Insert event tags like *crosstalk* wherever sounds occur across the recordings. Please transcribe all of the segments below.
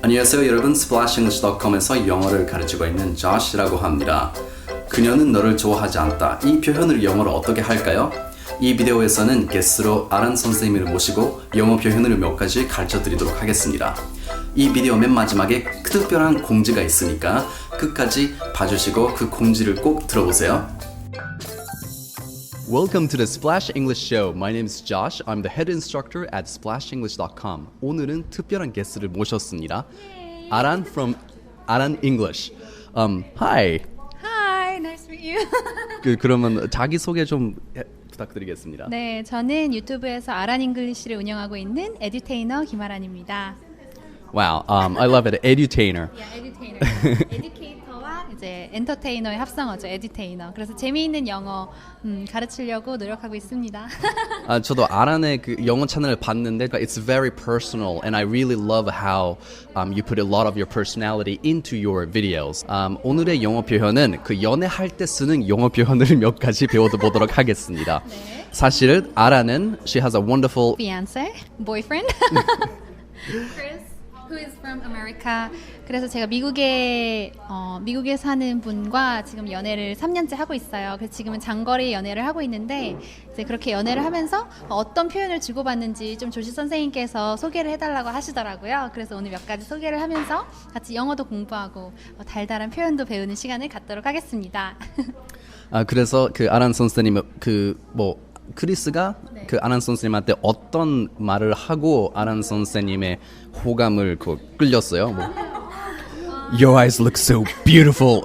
안녕하세요 여러분 splashenglish.com에서 영어를 가르치고 있는 Josh라고 합니다. 그녀는 너를 좋아하지 않다. 이 표현을 영어로 어떻게 할까요? 이 비디오에서는 게스트로 아란 선생님을 모시고 영어 표현을 몇 가지 가르쳐 드리도록 하겠습니다. 이 비디오 맨 마지막에 특별한 공지가 있으니까 끝까지 봐주시고 그 공지를 꼭 들어보세요. Welcome to the Splash English Show. My name is Josh. I'm the head instructor at splashenglish.com. 오늘은 특별한 게스트를 모셨습니다. 아란 from 아란 English. Um, hi. Hi, nice to meet you. 그 그러면 자기 소개 좀 해- 부탁드리겠습니다. 네, 저는 유튜브에서 아란 잉글리시를 운영하고 있는 에듀테이너 김아란입니다. Wow, um, I love it. Edutainer. 야, 에듀테 이제 엔터테이너의 합성어죠, 에듀테이너. 그래서 재미있는 영어 음, 가르치려고 노력하고 있습니다. 아, 저도 아란의 그 영어 채널을 봤는데 it's very personal and I really love how um, you put a lot of your personality into your videos. Um, 오늘의 영어 표현은 그 연애할 때 쓰는 영어 표현을 몇 가지 배워보도록 하겠습니다. 사실은 아란은 she has a wonderful Fiance, boyfriend. Chris, who is from America. 그래서 제가 미국에 어, 미국에 사는 분과 지금 연애를 3년째 하고 있어요. 그래서 지금은 장거리 연애를 하고 있는데 이제 그렇게 연애를 하면서 어떤 표현을 주고받는지 좀 조시 선생님께서 소개를 해달라고 하시더라고요. 그래서 오늘 몇 가지 소개를 하면서 같이 영어도 공부하고 어, 달달한 표현도 배우는 시간을 갖도록 하겠습니다. *laughs* 아 그래서 그 아란 선생님 그뭐 크리스가 네. 그 아란 선생님한테 어떤 말을 하고 아란 선생님의 호감을 그 끌렸어요. 뭐 Your eyes look so beautiful.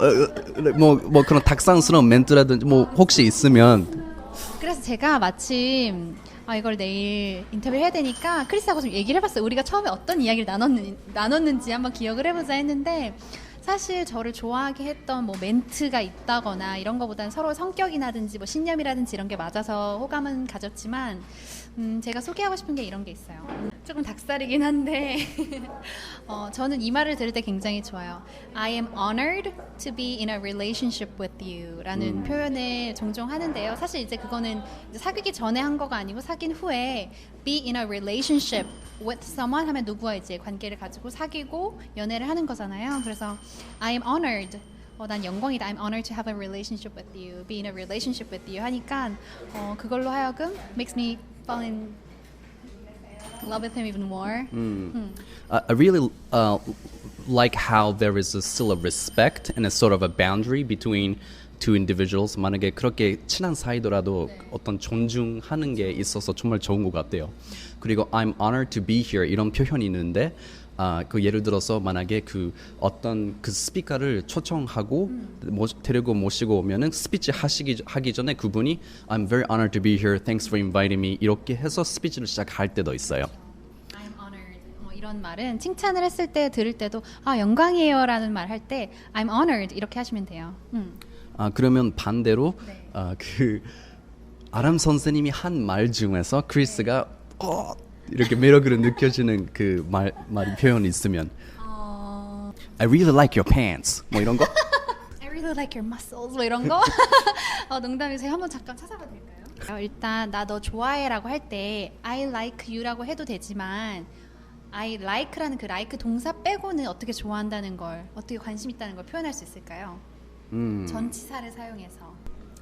뭐뭐 뭐 그런 닭상스러운 멘트라든지 뭐 혹시 있으면 그래서 제가 마침 아 이걸 내일 인터뷰를 해야 되니까 크리스하고 좀 얘기를 해봤어요. 우리가 처음에 어떤 이야기를 나눴는, 나눴는지 한번 기억을 해보자 했는데 사실 저를 좋아하게 했던 뭐 멘트가 있다거나 이런 거보다는 서로 성격이라든지 뭐 신념이라든지 이런 게 맞아서 호감은 가졌지만 음, 제가 소개하고 싶은 게 이런 게 있어요. 조금 닭살이긴 한데 어, 저는 이 말을 들을 때 굉장히 좋아요. I am honored to be in a relationship with you라는 표현을 종종 하는데요. 사실 이제 그거는 이제 사귀기 전에 한 거가 아니고 사귄 후에 be in a relationship with someone 하면 누구와 이제 관계를 가지고 사귀고 연애를 하는 거잖아요. 그래서 I am honored. 어, 난 영광이다. I'm honored to have a relationship with you. Be in a relationship with you 하니까 어, 그걸로 하여금 makes me fall in love with him even more. uh, I really uh, like how there is a, still a respect and a sort of a boundary between two individuals. 만약에 그렇게 친한 사이더라도 어떤 존중하는 게 있어서 정말 좋은 것 같아요. 그리고 I'm honored to be here 이런 표현이 있는데 아, 그 예를 들어서 만약에 그 어떤 그 스피커를 초청하고 모, 데리고 모시고 오면은 스피치 하시기 하기 전에 그분이 I'm very honored to be here. Thanks for inviting me. 이렇게 해서 스피치를 시작할 때도 있어요. I'm honored. 뭐 이런 말은 칭찬을 했을 때 들을 때도 아 영광이에요라는 말 할 때 I'm honored 이렇게 하시면 돼요. 음. 아 그러면 반대로 네. 아, 그 아람 선생님이 한 말 중에서 크리스가 어 이렇게 매력으로 느껴지는 그 말 말이 표현이 있으면 어, I really like your pants 뭐 이런 거 *laughs* I really like your muscles 뭐 이런 거. *laughs* 어, 농담이 제가 한번 잠깐 찾아봐도 될까요? 어, 일단 나 너 좋아해라고 할 때 I like you라고 해도 되지만 I like라는 그 like 동사 빼고는 어떻게 좋아한다는 걸 어떻게 관심 있다는 걸 표현할 수 있을까요? 음. 전치사를 사용해서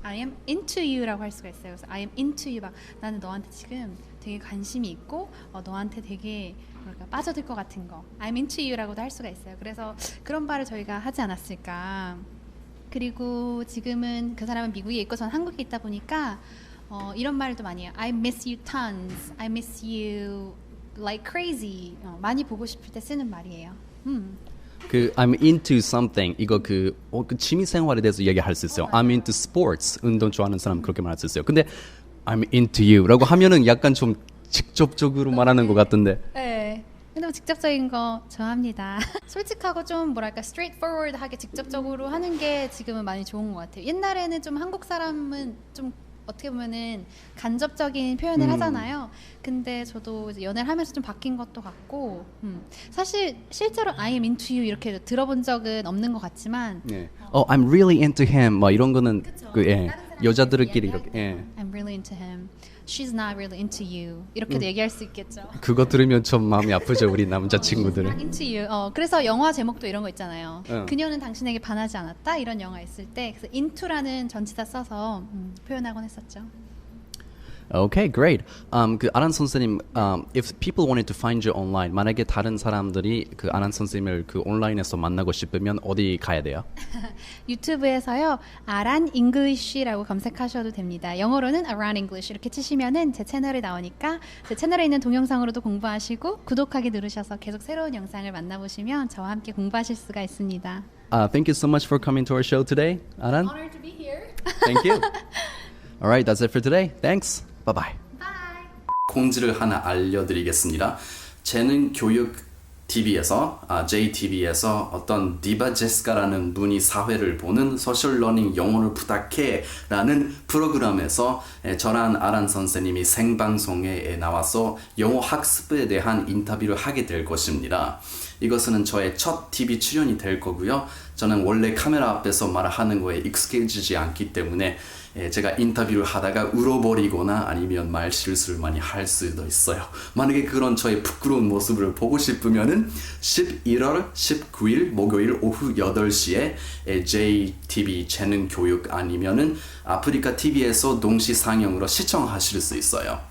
I am into you라고 할 수가 있어요. 그래서 I am into you 막 나는 너한테 지금 되게 관심이 있고 어, 너한테 되게 뭐랄까 빠져들 것 같은 거 I'm into you라고도 할 수가 있어요. 그래서 그런 말을 저희가 하지 않았을까. 그리고 지금은 그 사람은 미국에 있고 저는 한국에 있다 보니까 어, 이런 말도 많이 해요. I miss you tons. I miss you like crazy. 어, 많이 보고 싶을 때 쓰는 말이에요. 음. 그 I'm into something 이거 그, 어, 그 취미 생활에 대해서 얘기할 수 있어요. I'm into sports 운동 좋아하는 사람 그렇게 말할 수 있어요. 근데 I'm into you라고 하면은 약간 좀 직접적으로 말하는 것 같은데 네. 근데 뭐 직접적인 거 좋아합니다. *laughs* 솔직하고 좀 뭐랄까 straightforward하게 직접적으로 하는 게 지금은 많이 좋은 것 같아요. 옛날에는 좀 한국 사람은 좀 어떻게 보면은 간접적인 표현을 음. 하잖아요. 근데 저도 이제 연애를 하면서 좀 바뀐 것도 같고, 음. 사실 실제로 I am into you 이렇게 들어본 적은 없는 것 같지만, 네. 어 I'm really into him 뭐 이런 거는 그쵸. 그 예, 다른 여자들끼리 이렇게 예. I'm really into him. she's not really into you 이렇게도 얘기할 수 있겠죠. 그거 들으면 좀 마음이 아프죠 우리 남자 친구들은. not into you. 어, 그래서 영화 제목도 이런 거 있잖아요. 응. 그녀는 당신에게 반하지 않았다 이런 영화 있을 때 그래서 into라는 전치사 써서 음, 표현하곤 했었죠. Okay, great. Um, 그 아란 선생님, um, if people wanted to find you online, 만약에 다른 사람들이 그 아란 선생님을 그 온라인에서 만나고 싶으면 어디 가야 돼요? 유튜브에서요 아란 잉글리쉬라고 검색하셔도 됩니다. 영어로는 Around English 이렇게 치시면은 제 채널이 나오니까 제 채널에 있는 동영상으로도 공부하시고 구독하기 누르셔서 계속 새로운 영상을 만나보시면 저와 함께 공부하실 수가 있습니다. Uh, thank you so much for coming to our show today, 아란. Honored to be here. Thank you. All right, that's it for today. Thanks. Bye. 공지를 하나 알려드리겠습니다. 재능 교육 TV에서 아, JTV에서 어떤 디바 제스카라는 분이 사회를 보는 소셜 러닝 영어를 부탁해라는 프로그램에서 에, 저랑 아란 선생님이 생방송에 나와서 영어 학습에 대한 인터뷰를 하게 될 것입니다. 이것은 저의 첫 TV 출연이 될 거고요. 저는 원래 카메라 앞에서 말하는 거에 익숙해지지 않기 때문에 예, 제가 인터뷰를 하다가 울어버리거나 아니면 말 실수를 많이 할 수도 있어요. 만약에 그런 저의 부끄러운 모습을 보고 싶으면은 11월 19일 목요일 오후 8시에 JTV 재능 교육 아니면은 아프리카 TV에서 동시 상영으로 시청하실 수 있어요.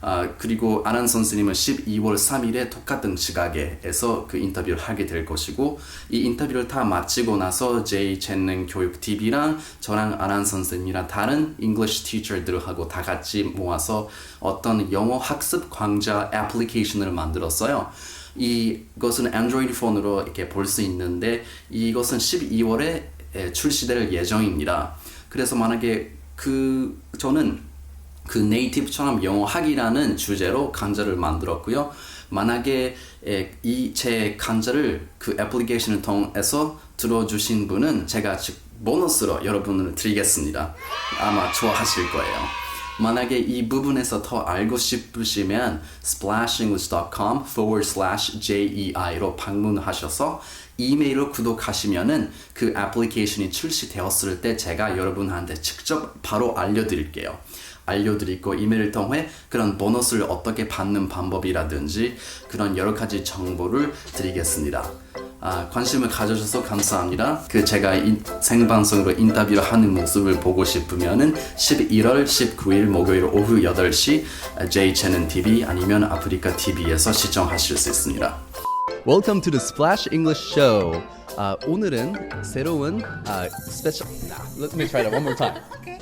아, 그리고 아란 선생님은 12월 3일에 똑같은 시각에서 그 인터뷰를 하게 될 것이고 이 인터뷰를 다 마치고 나서 J 재능 교육 TV랑 저랑 아란 선생님이랑 다른 English teacher들하고 다 같이 모아서 어떤 영어 학습 강좌 애플리케이션을 만들었어요. 이것은 안드로이드 폰으로 이렇게 볼 수 있는데 이것은 12월에 출시될 예정입니다. 그래서 만약에 그 저는 그 네이티브처럼 영어하기라는 주제로 강좌를 만들었고요. 만약에 이 제 강좌를 그 애플리케이션을 통해서 들어주신 분은 제가 즉 보너스로 여러분을 드리겠습니다. 아마 좋아하실 거예요. 만약에 이 부분에서 더 알고 싶으시면 splashenglish.com forward slash JEI로 방문하셔서 이메일로 구독하시면은 그 애플리케이션이 출시되었을 때 제가 여러분한테 직접 바로 알려드릴게요. 알려드리고 이메일을 통해 그런 보너스를 어떻게 받는 방법이라든지 그런 여러 가지 정보를 드리겠습니다. 아, 관심을 가져주셔서 감사합니다. 그 제가 인- 생방송으로 인터뷰를 하는 모습을 보고 싶으면은 11월 19일 목요일 오후 8시 J 채널 TV 아니면 아프리카 TV에서 시청하실 수 있습니다. Welcome to the Splash English Show. 아, 오늘은 새로운 아, 스페셜. Nah, let me try that one more time. *laughs* Okay.